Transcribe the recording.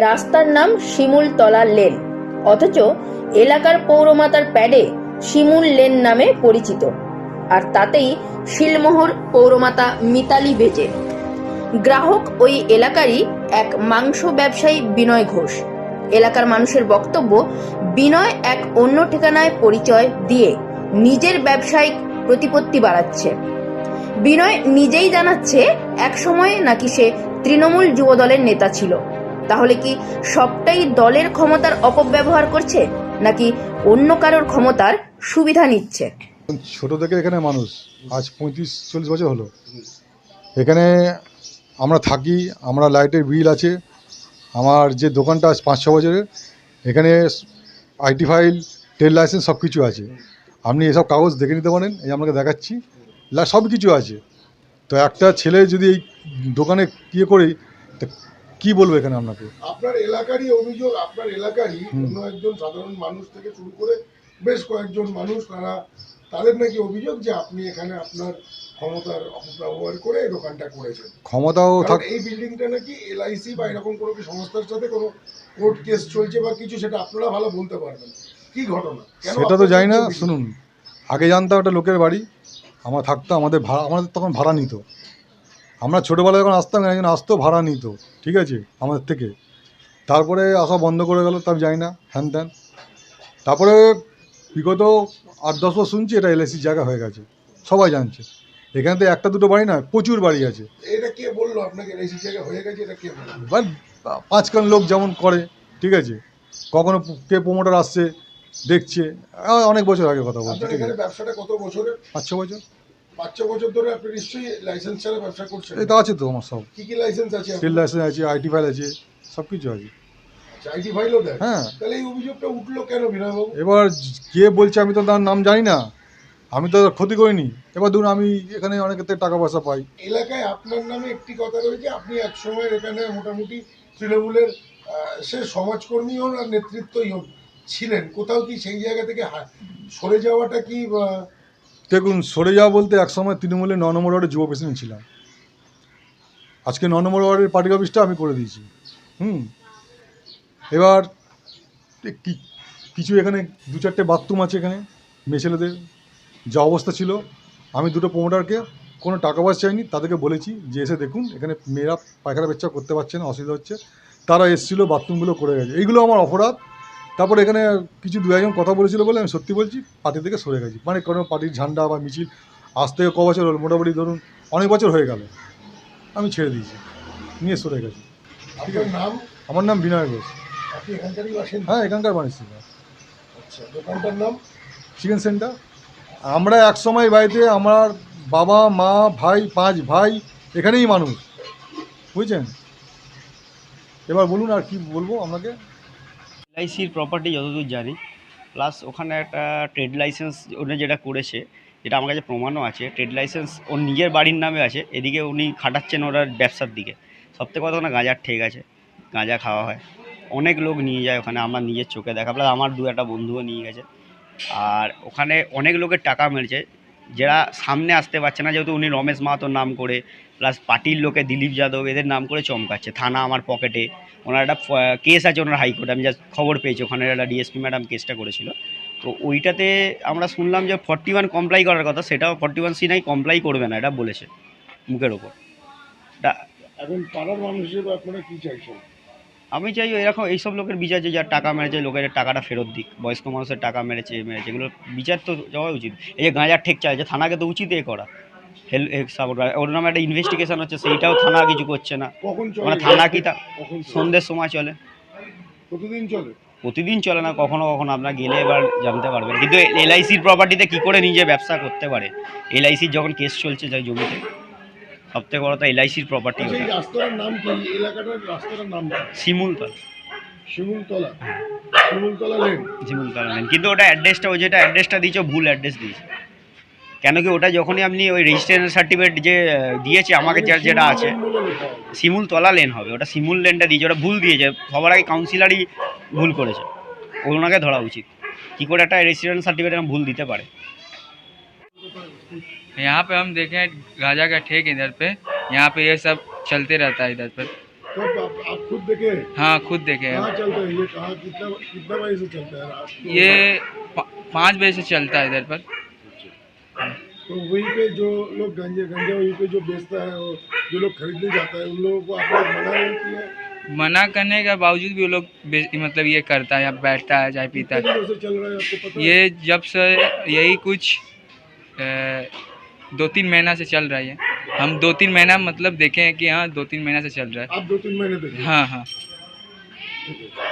রাস্তার নাম শিমুলতলা লেন। অথচ এলাকার পৌরমাতার প্যাডে শিমুল লেন নামে পরিচিত। আর তাতেই শিলমোহর পৌরমাতা মিতালি বেজে। গ্রাহক ওই এলাকারই এক মাংস ব্যবসায়ী বিনয় ঘোষ। এলাকার মানুষের বক্তব্য, বিনয় এক অন্য ঠিকানায় পরিচয় দিয়ে নিজের ব্যবসায়িক প্রতিপত্তি বাড়াচ্ছে। বিনয় নিজেই জানাচ্ছে এক সময় নাকি সে তৃণমূল যুবদলের নেতা ছিল। তাহলে কি সবটাই দলের ক্ষমতার অপব্যবহার করছে, নাকি অন্য কারোর ক্ষমতার সুবিধা নিচ্ছে? ছোট থেকে এখানে মানুষ, আজ পঁয়ত্রিশ, চল্লিশ বছর হলো। এখানে আমরা থাকি, আমরা লাইটের বিল আছে, আমার যে দোকানটা আজ পাঁচ ছ বছরের, এখানে আইটি ফাইল, ট্রেড লাইসেন্স সব কিছু আছে। আপনি এসব কাগজ দেখে নিতে পারেন, এই আপনাকে দেখাচ্ছি সব কিছু আছে। তো একটা ছেলে যদি এই দোকানে ইয়ে করে কী বলব এখানে আপনাকে? আপনার এলাকারই অভিযোগ আপনার এলাকারই অন্য একজন সাধারণ মানুষ থেকে শুরু করে বেশ কয়েকজন মানুষ তারা তাদের নাকি অভিযোগ যে আপনি এখানে আপনার ক্ষমতার অপব্যবহার করে এই দোকানটা করেছেন। ক্ষমতাও থাক এই বিল্ডিংটা নাকি এলআইসি বা এরকম কোনো সংস্থার সাথে কোনো কোর্ট কেস চলছে বা কিছু সেটা আপনারা ভালো বলতে পারবেন। কি ঘটনা? সেটা তো জানি না। শুনুন আগে জানতাম একটা লোকের বাড়ি আমরা থাকতো আমাদের ভাড়া আমাদের তখন ভাড়া নিত। আমরা ছোটোবেলায় যখন আসতাম একজন আসতো ভাড়া নিত ঠিক আছে আমাদের থেকে। তারপরে আসা বন্ধ করে গেল তা জানি না হ্যান ত্যান। তারপরে বিগত আট দশ বছর শুনছি এটা এলআইসির জায়গা হয়ে গেছে। সবাই জানছে। এখানে তো একটা দুটো বাড়ি না প্রচুর বাড়ি আছে। এটা কে বলল আপনাকে এলআইসি জায়গা হয়ে গেছে এটা কে বলল? পাঁচখান লোক যেমন করে ঠিক আছে কখনো কে প্রমোটার আসছে দেখছে অনেক বছর আগে কথা বলছি ঠিক আছে। ব্যবসাটা কত বছরের? পাঁচ ছ বছর। পাঁচ ছ বছর ধরে আপনি নিশ্চয়ই লাইসেন্স ছাড়া ব্যবসা করছেন। তো আছে তো আমার সব। কি কি লাইসেন্স আছে লাইসেন্স আছে আইটি ফাইল আছে সব কিছু আছে। ফাইলও দেয় হ্যাঁ। তাহলে এই অভিযোগটা উঠল কেন বিনয়বাবু এবার কে বলছে আমি তো তার নাম জানি না। আমি তো তার ক্ষতি করিনি। এবার ধরুন আমি এখানে অনেকের থেকে টাকা পয়সা পাই। এলাকায় আপনার নামে একটি কথা রয়েছে আপনি এক সময় এখানে মোটামুটি তৃণমূলের আহ, সে সমাজকর্মী হন আর নেতৃত্বই হন ছিলেন। কোথাও কি সেই জায়গা থেকে হা- সরে যাওয়াটা কি আহ, দেখুন, সরে যাওয়া বলতে একসময় তৃণমূলের ন নম্বর ওয়ার্ডের যুব প্রেসিডেন্ট ছিলাম। আজকে ন নম্বর ওয়ার্ডের পার্টি অফিসটা আমি করে দিয়েছি। হুম? এবার কিছু এখানে দু চারটে বাথরুম আছে এখানে, মেয়ে ছেলেদের। যা অবস্থা ছিল, আমি দুটো প্রমোটারকে কোনো টাকা পয়সা চাইনি, তাদেরকে বলেছি যে এসে দেখুন, এখানে মেয়েরা পায়খানা পেচ্ছা করতে পারছে না, অসুবিধা হচ্ছে। তারা এসেছিল বাথরুমগুলো করে গেছে। এইগুলো আমার অপরাধ। তারপরে এখানে কিছু দু একজন কথা বলেছিল বলে আমি সত্যি বলছি পার্টি থেকে সরে গেছি। মানে কোনো পার্টির ঝান্ডা বা মিছিল আজ থেকে ক বছর হলো? মোটামুটি ধরুন অনেক বছর হয়ে গেল। আমি ছেড়ে দিয়েছি নিয়ে সরে গেছি। আপনার নাম? আমার নাম বিনয় ঘোষ। হ্যাঁ এখানকার মানুষ ছিল। আচ্ছা দোকানটার নাম? Chicken centre. আমরা এক সময় বাড়িতে আমার বাবা মা ভাই পাঁচ ভাই এখানেই মানুষ। বুঝছেন? এবার বলুন আর কি বলব আপনাকে? এলআইসির প্রপার্টি যতদূর জানি প্লাস ওখানে একটা ট্রেড লাইসেন্স উনি যেটা করেছে, যেটা আমার কাছে প্রমাণও আছে ট্রেড লাইসেন্স ওর নিজের বাড়ির নামে আছে, এদিকে উনি খাটাচ্ছেন ওনার ব্যবসার দিকে। সবথেকে কথা ওখানে গাঁজার ঠেক আছে, গাঁজা খাওয়া হয়। অনেক লোক নিয়ে যায় ওখানে, আমার নিজের চোখে দেখা প্লাস আমার দু একটা বন্ধুও নিয়ে গেছে। আর ওখানে অনেক লোকের টাকা মেরেছে, যারা সামনে আসতে পারছে না, যেহেতু উনি রমেশ মাহাতোর নাম করে প্লাস পার্টির লোকে দিলীপ যাদব এদের নাম করে চমকাচ্ছে থানা আমার পকেটে। ওনার একটা কেস আছে ওনার হাইকোর্টে আমি যা খবর পেয়েছি ওখানে একটা ডিএসপি ম্যাডাম কেসটা করেছিল। তো ওইটাতে আমরা শুনলাম যে ফর্টি ওয়ান কমপ্লাই করার কথা সেটাও ফর্টি ওয়ান সি নাই কমপ্লাই করবে না এটা বলেছে মুখের ওপর। এখন পাড়ার মানুষ হিসেবে আপনারা কি চাইছেন? আমি চাই এরকম এইসব লোকের বিচার যে যার টাকা মেরেছে লোকের টাকাটা ফেরত দিক বয়স্ক মানুষের টাকা মেরেছে মেরেছে এগুলো বিচার তো যাওয়া উচিত। এই যে গাঁজার ঠেক চাইছে থানাকে তো উচিত এ করা। ওর নামে একটা ইনভেস্টিগেশন হচ্ছে সেইটাও থানা কিছু করছে না। মানে থানা কি তা সন্ধ্যের সময় চলে। প্রতিদিন চলে? প্রতিদিন চলে না কখনো কখনো আপনার গেলে এবার জানতে পারবেন। কিন্তু এলআইসির প্রপার্টিতে কি করে নিজে ব্যবসা করতে পারে? এলআইসির যখন কেস চলছে যাই জমিতে। সবথেকে বড় তো এলআইসির প্রপার্টি আচ্ছা, নাম কি? শিমুলতলা। শিমুলতলা? শিমুলতলা লেন শিমুলতলা নেন কিন্তু ওটা অ্যাড্রেসটা ওই যেটা অ্যাড্রেসটা দিয়েছে ভুল অ্যাড্রেস দিয়েছে। কেন কি ওটা যখনই আপনি ওই রেজিস্ট্রেশন সার্টিফিকেট যে আহ, দিয়েছে আমাকে যা যেটা আছে শিমুল লেন বলে লেখা হবে। শিমুলতলা লেন হবে ওটা শিমুল লেনটা দিয়েছে ওটা ভুল দিয়েছে সবার আগে কাউন্সিলারই ভুল করেছে ওনাকে ধরা উচিত কী করে একটা রেজিস্ট্রেশন সার্টিফিকেট ভুল দিতে পারে यहाँ पे हम देखें गांजा का ठेक इधर पे यहाँ पे ये सब चलते रहता है इधर पर তো कब आप, आप खुद देखे हाँ खुद देखे हैं कहाँ चलता है ये कहाँ कितना कितना बजे से चलता है रात को? ये पा- पाँच बजे से चलता है इधर पर तो वहीं पे जो लोग गंजे गंजा वहीं पे जो बेचता है और जो लोग खरीदने जाता है उन लोगों को आप लोग मना नहीं किया? मना करने के बावजूद भी वो लोग मतलब ये करता है यहाँ बैठता है चाय पीता है। चल रहा है आपको पता ये जब से यही कुछ अ, दो तीन महीना से चल रहा है हम दो तीन महीना मतलब देखे हैं कि हाँ दो तीन महीना से चल रहा है। आप दो तीन महीने हाँ हाँ। है।